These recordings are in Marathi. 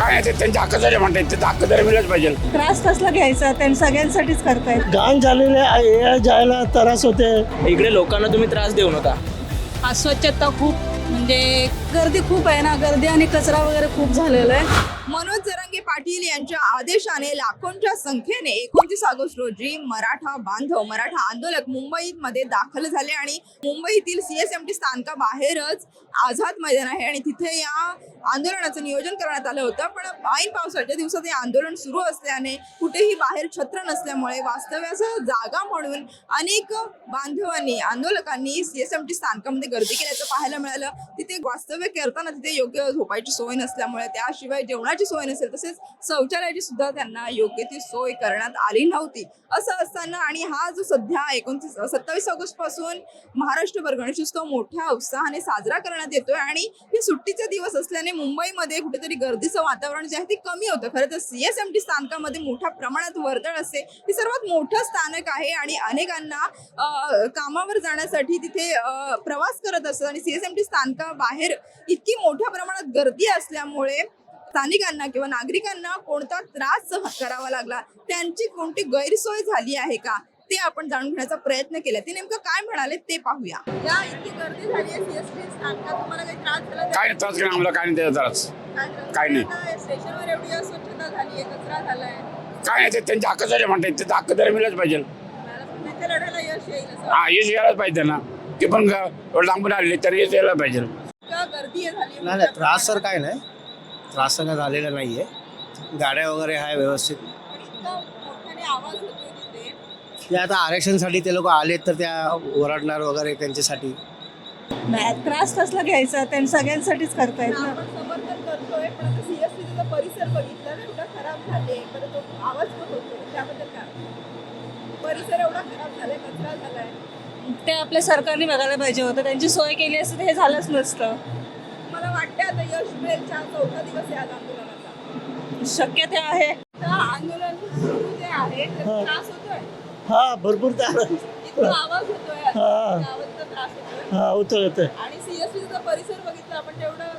काय आहे ते त्यांच्या हक्कासाठी म्हणतात ते हक्क तरी मिळालंच पाहिजे. त्रास कसला घ्यायचा? त्यांनी सगळ्यांसाठीच करतायत. घाण झालेले आहे जायला त्रास होते. इकडे लोकांना तुम्ही त्रास देऊ नका. अस्वच्छता खूप म्हणजे गर्दी खूप आहे ना गर्दी आणि कचरा वगैरे खूप झालेला आहे. मनोज जरांगे पाटील यांच्या आदेशाने लाखोंच्या संख्येने एकोणतीस ऑगस्ट रोजी मराठा बांधव मराठा आंदोलक मुंबईमध्ये दाखल झाले आणि मुंबईतील सीएसएमटी स्थानकाबाहेरच आझाद मैदान आहे आणि तिथे या आंदोलनाचं नियोजन करण्यात आलं होतं. पण ऐन पावसाच्या दिवसात हे आंदोलन सुरू असल्याने कुठेही बाहेर छत्र नसल्यामुळे वास्तव्याचा जागा म्हणून अनेक बांधवांनी आंदोलकांनी सीएसएमटी स्थानकामध्ये गर्दी केल्याचं पाहायला मिळालं. तिथे वास्तव्य करताना तिथे योग्य झोपायची सोय नसल्यामुळे त्याशिवाय जेवणाची सोय नसेल तसेच शौचालयाची सुद्धा त्यांना योग्य ती सोय करण्यात आली नव्हती. असं असताना आणि हा जो सध्या एकोणतीस सत्तावीस ऑगस्टपासून महाराष्ट्रभर गणेशोत्सव मोठ्या उत्साहाने साजरा करण्यात येतोय आणि हे सुट्टीचे दिवस असल्याने मुंबईमध्ये कुठेतरी गर्दीचं वातावरण जे आहे ते कमी होतं. खरं तर सीएसएमटी स्थानकामध्ये मोठ्या प्रमाणात वर्दळ असते. हे सर्वात मोठं स्थानक आहे आणि अनेकांना कामावर जाण्यासाठी तिथे प्रवास करत असतात आणि सीएसएमटी स्थानकाबाहेर इतकी मोठ्या प्रमाणात गर्दी असल्यामुळे स्थानिकांना किंवा नागरिकांना कोणता त्रास सहन करावा लागला? त्यांची कोणती गैरसोय झाली आहे का? ते आपण जाणून घेण्याचा प्रयत्न केला. ते नेमकं काय म्हणाले ते पाहूया. या इतकी गर्दी झाली आहे सीएसटी स्थानकात. तुम्हाला काही त्रास झाला काय नाही त्रास आम्हाला काय नाही त्याचा त्रास. काय नाही. स्टेशनवर एवढी अस्वच्छता झाली आहे कचरा झालाय. काय आहे ते त्यांच्या हक्कासाठी म्हणतात. ते हक्क तरी मिळालंच पाहिजे. मला पण तिथे लढायला यश येईल असं. हा यश यायलाच पाहिजे त्यांना. ते पण ग- एवढं लांबून आलेले तरी यश यायला पाहिजे इतकं गर्दी आहे झाली नाही नाही त्रास तर काय नाही. त्रास तर काय झालेला नाही आहे गाड्या वगैरे आहे व्यवस्थित. ते आता आरक्षणसाठी ते लोक आलेत तर त्या ओरडणार वगैरे त्यांच्यासाठी. नाही त्रास कसला घ्यायचा? त्यांनी सगळ्यांसाठीच करतायत ना. आपण समर्थन करतोय पण आता सीएसटीचा परिसर बघितला ना एवढा खराब झाले परत तो आवाज पण होतोय. त्याबद्दल काय? परिसर एवढा खराब झालाय कचरा झालाय. ते आपल्या सरकारने बघायला पाहिजे होतं. त्यांची सोय केली असती तर हे झालंच नसतं. मला वाटतं आता यश मिळेल. चौथा दिवस आहे आज आंदोलनाचा. शक्य ते आहे. तर आंदोलन सुरू जे आहे तर त्रास होतोय. हा भरपूर त्रास. इतका आवाज होतोय. हा. त्या आवाजाचा त्रास होतोय. हा होतं होतं आणि सीएसटीचा परिसर बघितला आपण तेवढं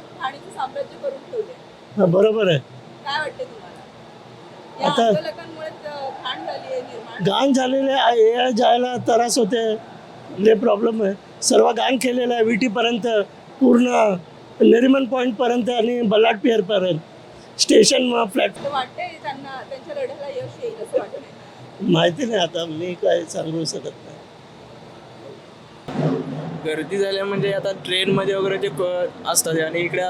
साम्राज्य करून ठेवले हा, बरोबर आहे. काय वाटते तुम्हाला? या आता- आंदोलकांमुळे घाण झाली आहे निर्माण घाण झालेले आहे जायला त्रास होते लय प्रॉब्लेम आहे. सर्व घाण केलेलं आहे विटीपर्यंत पूर्ण नरिमन पॉईंटपर्यंत आणि बलाट पिअरपर्यंत स्टेशन फ्लॅट. तर वाटतंय त्यांना त्यांच्या लढ्याला यश येईल असं वाटतंय. माहिती नाही आता मी काय सांगू शकत नाही. गर्दी झाल्या म्हणजे आता ट्रेनमध्ये वगैरे ते क- असतात आणि इकडे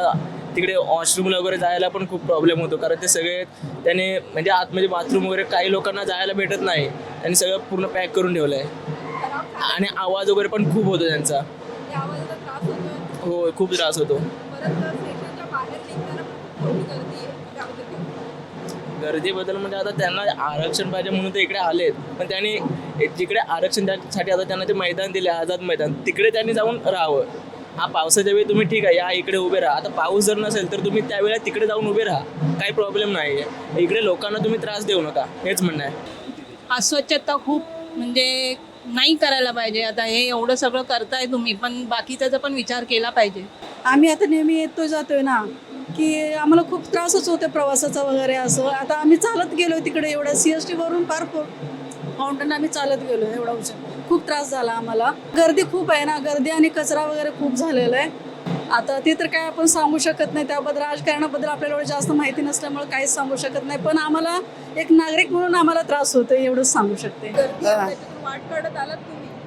तिकडे वॉशरूमला वगैरे जायला पण खूप प्रॉब्लेम होतो. कारण ते सगळे त्याने म्हणजे आतमध्ये बाथरूम वगैरे काही लोकांना जायला भेटत नाही. त्यांनी सगळं पूर्ण पॅक करून ठेवलं आहे आणि आवाज वगैरे पण खूप होतो त्यांचा. हो खूप त्रास होतो. गर्दीबद्दल म्हणजे आता त्यांना आरक्षण पाहिजे म्हणून ते इकडे आलेत. पण त्यांनी जिकडे आरक्षण त्यासाठी आता त्यांना ते मैदान दिले आझाद मैदान तिकडे त्यांनी जाऊन राहावं. हा पावसाच्या वेळी तुम्ही ठीक आहे या इकडे उभे राहा. आता पाऊस जर नसेल तर तुम्ही त्यावेळेला तिकडे जाऊन उभे राहा. काही प्रॉब्लेम नाही आहे इकडे लोकांना तुम्ही त्रास देऊ नका. हेच म्हणणं आहे. अस्वच्छता खूप म्हणजे नाही करायला पाहिजे. आता हे एवढं सगळं करताय तुम्ही पण बाकी त्याचा पण विचार केला पाहिजे. आम्ही आता नेहमी येतो जातोय ना की आम्हाला खूप त्रासच होतो प्रवासाचा वगैरे असं. आता आम्ही चालत गेलो तिकडे एवढ्या सी एस वरून फार फाउंटन आम्ही चालत गेलो एवढा उशीर. खूप त्रास झाला आम्हाला. गर्दी खूप आहे ना गर्दी आणि कचरा वगैरे खूप झालेला आहे. आता ते तर काय आपण सांगू शकत नाही. त्याबद्दल राजकारणाबद्दल आपल्याला जास्त माहिती नसल्यामुळे काहीच सांगू शकत नाही. पण आम्हाला एक नागरिक म्हणून आम्हाला त्रास होतो एवढंच सांगू शकते.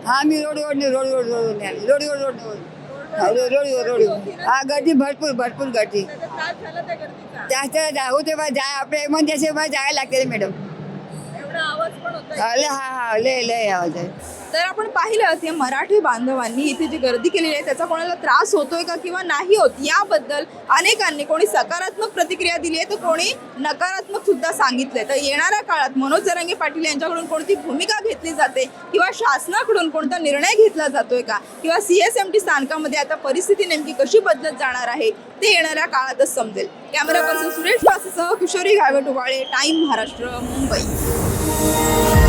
हा. मी रोडवर रोड रोड रोड रोडवर रोड रोडवर रोड हा गर्दी भरपूर भरपूर गर्दी. त्याचा त्रास झाला त्या गर्दीचा? जास्त जाऊ तेव्हा जाय आपल्या इमर्जन्सी जायला लागते मॅडम. होता हा, हा लय लय आवाज आहे. तर आपण पाहिलं ते मराठी बांधवांनी इथे जी गर्दी केलेली आहे त्याचा कोणाला त्रास होतोय का किंवा नाही होत याबद्दल अनेकांनी कोणी सकारात्मक प्रतिक्रिया दिली आहे तर कोणी नकारात्मक सुद्धा सांगितलंय. तर येणाऱ्या काळात मनोज जरांगे पाटील यांच्याकडून कोणती भूमिका घेतली जाते किंवा शासनाकडून कोणता निर्णय घेतला जातोय का? किंवा सी एस एम टी स्थानकामध्ये आता परिस्थिती नेमकी कशी बदलत जाणार आहे ते येणाऱ्या काळातच समजेल. कॅमेरा पर्सन सुरेश वासेसह किशोरी घावे टुबाळे टाइम महाराष्ट्र मुंबई. Bye.